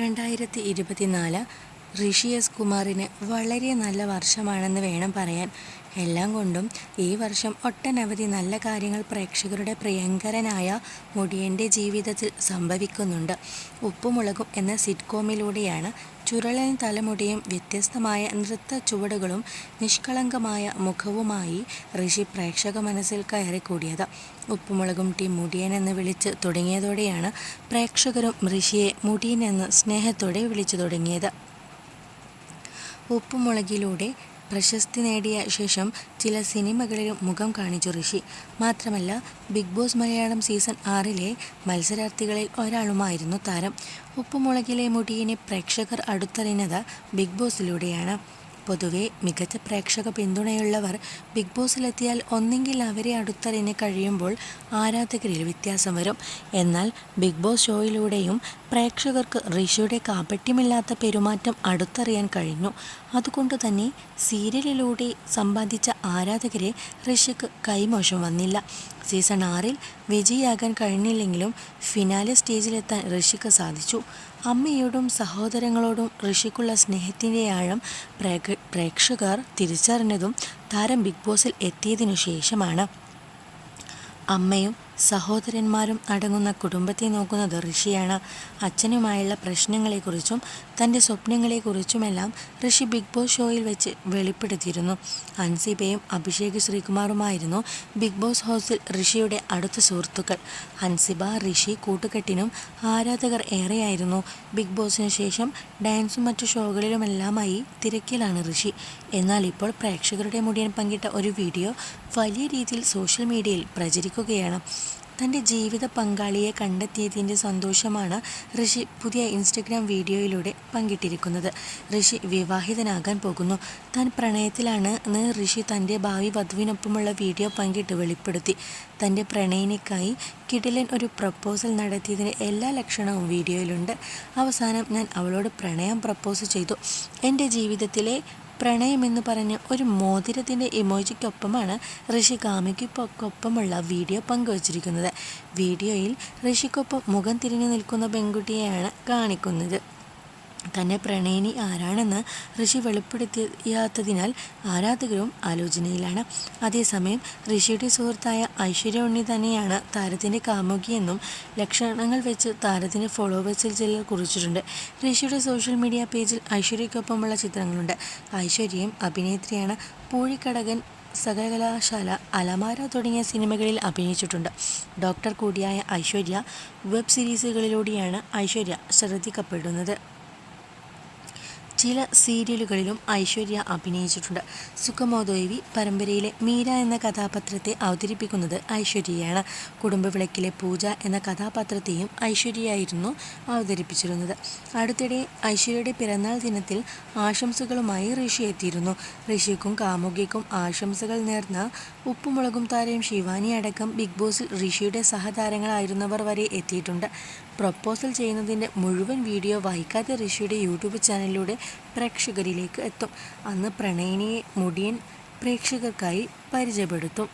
രണ്ടായിരത്തി ഇരുപത്തിനാല് ഋഷി എസ് കുമാറിന് വളരെ നല്ല വർഷമാണെന്ന് വേണം പറയാൻ. എല്ലാം കൊണ്ടും ഈ വർഷം ഒട്ടനവധി നല്ല കാര്യങ്ങൾ പ്രേക്ഷകരുടെ പ്രിയങ്കരനായ മുടിയന്റെ ജീവിതത്തിൽ സംഭവിക്കുന്നുണ്ട്. ഉപ്പുമുളകും എന്ന സിറ്റ്കോമിലൂടെയാണ് ചുരളൻ തലമുടിയും വ്യത്യസ്തമായ നൃത്ത ചുവടുകളും നിഷ്കളങ്കമായ മുഖവുമായി ഋഷി പ്രേക്ഷക മനസ്സിൽ കയറിക്കൂടിയത്. ഉപ്പുമുളകും ടി മുടിയൻ എന്ന് വിളിച്ച് തുടങ്ങിയതോടെയാണ് പ്രേക്ഷകരും ഋഷിയെ മുടിയൻ എന്ന് സ്നേഹത്തോടെ വിളിച്ചു തുടങ്ങിയത്. ഉപ്പുമുളകിലൂടെ പ്രശസ്തി നേടിയ ശേഷം ചില സിനിമകളിലും മുഖം കാണിച്ചു ഋഷി. മാത്രമല്ല ബിഗ് ബോസ് മലയാളം സീസൺ ആറിലെ മത്സരാർത്ഥികളിൽ ഒരാളുമായിരുന്നു താരം. ഉപ്പുമുളകിലെ മുടിയിനെ പ്രേക്ഷകർ അടുത്തറിഞ്ഞത് ബിഗ് ബോസിലൂടെയാണ്. പൊതുവെ മികച്ച പ്രേക്ഷക പിന്തുണയുള്ളവർ ബിഗ് ബോസിലെത്തിയാൽ ഒന്നെങ്കിൽ അവരെ അടുത്തറിഞ്ഞ് കഴിയുമ്പോൾ ആരാധകരിൽ വ്യത്യാസം വരും. എന്നാൽ ബിഗ് ബോസ് ഷോയിലൂടെയും പ്രേക്ഷകർക്ക് ഋഷിയുടെ കാപട്യമില്ലാത്ത പെരുമാറ്റം അടുത്തറിയാൻ കഴിഞ്ഞു. അതുകൊണ്ട് തന്നെ സീരിയലിലൂടെ സമ്പാദിച്ച ആരാധകരെ ഋഷിക്ക് കൈമോശം വന്നില്ല. സീസൺ ആറിൽ വിജയിയാകാൻ കഴിഞ്ഞില്ലെങ്കിലും ഫിനാലെ സ്റ്റേജിലെത്താൻ ഋഷിക്ക് സാധിച്ചു. അമ്മയോടും സഹോദരങ്ങളോടും ഋഷിക്കുള്ള സ്നേഹത്തിന്റെ ആഴം പ്രേക്ഷകർ തിരിച്ചറിഞ്ഞതും താരം ബിഗ് ബോസിൽ എത്തിയതിനു ശേഷമാണ്. അമ്മയും സഹോദരന്മാരും അടങ്ങുന്ന കുടുംബത്തെ നോക്കുന്നത് ഋഷിയാണ്. അച്ഛനുമായുള്ള പ്രശ്നങ്ങളെക്കുറിച്ചും തന്റെ സ്വപ്നങ്ങളെക്കുറിച്ചുമെല്ലാം ഋഷി ബിഗ് ബോസ് ഷോയിൽ വെച്ച് വെളിപ്പെടുത്തിയിരുന്നു. അൻസിബയും അഭിഷേക് ശ്രീകുമാറുമായിരുന്നു ബിഗ് ബോസ് ഹൗസിൽ ഋഷിയുടെ അടുത്ത സുഹൃത്തുക്കൾ. അൻസിബ ഋഷി കൂട്ടുകെട്ടിനും ആരാധകർ ഏറെയായിരുന്നു. ബിഗ് ബോസിന് ശേഷം ഡാൻസും മറ്റു ഷോകളിലുമെല്ലാമായി തിരക്കിലാണ് ഋഷി. എന്നാൽ ഇപ്പോൾ പ്രേക്ഷകരുടെ മുടിയൻ പങ്കിട്ട ഒരു വീഡിയോ വലിയ രീതിയിൽ സോഷ്യൽ മീഡിയയിൽ പ്രചരിക്കുകയാണ്. തന്റെ ജീവിത പങ്കാളിയെ കണ്ടെത്തിയതിന്റെ സന്തോഷമാണ് ഋഷി പുതിയ ഇൻസ്റ്റഗ്രാം വീഡിയോയിലൂടെ പങ്കിട്ടിരിക്കുന്നത്. ഋഷി വിവാഹിതനാകാൻ പോകുന്നു. താൻ പ്രണയത്തിലാണ് എന്ന് ഋഷി തന്റെ ഭാവി വധുവിനൊപ്പമുള്ള വീഡിയോ പങ്കിട്ട് വെളിപ്പെടുത്തി. തന്റെ പ്രണയിനിക്കായി കിടിലൻ ഒരു പ്രപ്പോസൽ നടത്തിയതിന്റെ എല്ലാ ലക്ഷണവും വീഡിയോയിലുണ്ട്. അവസാനം ഞാൻ അവളോട് പ്രണയം പ്രപ്പോസ് ചെയ്തു. എന്റെ ജീവിതത്തിലെ പ്രണയമെന്ന് പറഞ്ഞ് ഒരു മോതിരത്തിന്റെ ഇമോജിക്കൊപ്പമാണ് ഋഷി കാമിക്കൊപ്പമുള്ള വീഡിയോ പങ്കുവച്ചിരിക്കുന്നത്. വീഡിയോയിൽ ഋഷിക്കൊപ്പം മുഖം തിരിഞ്ഞു നിൽക്കുന്ന പെൺകുട്ടിയെയാണ് കാണിക്കുന്നത്. തന്നെ പ്രണയിനി ആരാണെന്ന് ഋഷി വെളിപ്പെടുത്തിയാത്തതിനാൽ ആരാധകരും ആലോചനയിലാണ്. അതേസമയം ഋഷിയുടെ സുഹൃത്തായ ഐശ്വര്യ ഉണ്ണി തന്നെയാണ് താരത്തിന്റെ കാമുകിയെന്നും ലക്ഷണങ്ങൾ വെച്ച് താരത്തിന്റെ ഫോളോവേഴ്സിൽ ചിലർ കുറിച്ചിട്ടുണ്ട്. ഋഷിയുടെ സോഷ്യൽ മീഡിയ പേജിൽ ഐശ്വര്യക്കൊപ്പമുള്ള ചിത്രങ്ങളുണ്ട്. ഐശ്വര്യയും അഭിനേത്രിയാണ് പൂഴിക്കടകൻ സകലകലാശാല അലമാര തുടങ്ങിയ സിനിമകളിൽ അഭിനയിച്ചിട്ടുണ്ട്. ഡോക്ടർ കൂടിയായ ഐശ്വര്യ വെബ് സീരീസുകളിലൂടെയാണ് ഐശ്വര്യ ശ്രദ്ധിക്കപ്പെടുന്നത്. ചില സീരിയലുകളിലും ഐശ്വര്യ അഭിനയിച്ചിട്ടുണ്ട്. സുഖമോദേവി പരമ്പരയിലെ മീര എന്ന കഥാപാത്രത്തെ അവതരിപ്പിക്കുന്നത് ഐശ്വര്യയാണ്. കുടുംബവിളക്കിലെ പൂജ എന്ന കഥാപാത്രത്തെയും ഐശ്വര്യയായിരുന്നു അവതരിപ്പിച്ചിരുന്നത്. അടുത്തിടെ ഐശ്വര്യയുടെ പിറന്നാൾ ദിനത്തിൽ ആശംസകളുമായി ഋഷി എത്തിയിരുന്നു. ഋഷിക്കും കാമുകിക്കും ആശംസകൾ നേർന്ന ഉപ്പുമുളകും താരയും ശിവാനി അടക്കം ബിഗ് ബോസിൽ ഋഷിയുടെ സഹതാരങ്ങളായിരുന്നവർ വരെ എത്തിയിട്ടുണ്ട്. പ്രപ്പോസൽ ചെയ്യുന്നതിന്റെ മുഴുവൻ വീഡിയോ വായിക്കാതെ ഋഷിയുടെ യൂട്യൂബ് ചാനലിലൂടെ പ്രേക്ഷകരിലേക്ക് എത്തും. അന്ന് പ്രണയിനിയെ മുടിയൻ പ്രേക്ഷകർക്കായി പരിചയപ്പെടുത്തും.